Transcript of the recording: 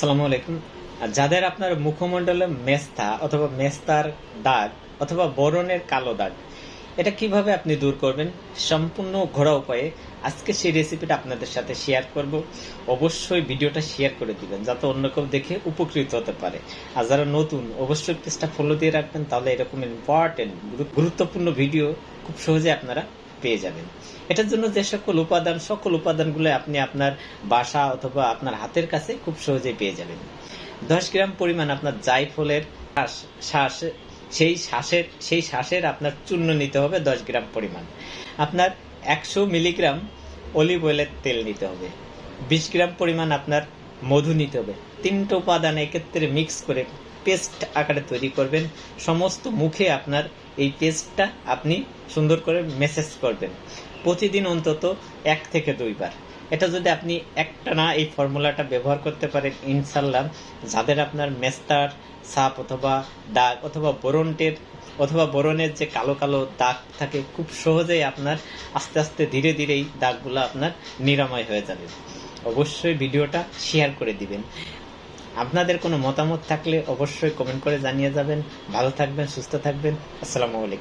আসসালামু আলাইকুম। যাদের আপনার মুখমণ্ডলে মেস্তা অথবা মেস্তার দাগ অথবা বরণের কালো দাগ, এটা কীভাবে আপনি দূর করবেন? সম্পূর্ণ ঘোরা উপায়ে আজকে সেই রেসিপিটা আপনাদের সাথে শেয়ার করব। অবশ্যই ভিডিওটা শেয়ার করে দিবেন, যাতে অন্য কেউ দেখে উপকৃত হতে পারে। আর যারা নতুন, অবশ্যই পেজটা ফলো দিয়ে রাখবেন, তাহলে এরকম ইম্পর্টেন্ট গুরুত্বপূর্ণ ভিডিও খুব সহজে আপনারা পেয়ে যাবেন। এটার জন্য যে সকল উপাদান, সকল উপাদানগুলো আপনি আপনার বাসা অথবা আপনার হাতের কাছে খুব সহজেই পেয়ে যাবেন। দশ গ্রাম পরিমাণ আপনার জায়ফলের শ্বাস- শ্বাস, সেই শ্বাসের সেই শ্বাসের আপনার চূর্ণ নিতে হবে দশ গ্রাম পরিমাণ। আপনার একশো মিলিগ্রাম অলিভ অয়েলের তেল নিতে হবে। বিশ গ্রাম পরিমাণ আপনার মধু নিতে হবে। তিনটে উপাদান একত্রে মিক্স করে পেস্ট আকারে তৈরি করবেন। সমস্ত মুখে আপনার এই পেস্টটা আপনি সুন্দর করে মেসেজ করবেন। প্রতিদিন অন্তত এক থেকে দুইবার। এটা যদি আপনি একটা না এই ফর্মুলাটা ব্যবহার করতে পারেন ইনশাল্লাহ যাদের আপনার মেস্তার, সাপ অথবা দাগ অথবা বরণটের, অথবা বরণের যে কালো কালো দাগ থাকে, খুব সহজেই আপনার আস্তে আস্তে ধীরে ধীরে এই দাগগুলো আপনার নিরাময় হয়ে যাবে। অবশ্যই ভিডিওটা শেয়ার করে দিবেন। আপনাদের কোনো মতামত থাকলে অবশ্যই কমেন্ট করে জানিয়ে যাবেন। ভালো থাকবেন, সুস্থ থাকবেন। আসসালামু আলাইকুম।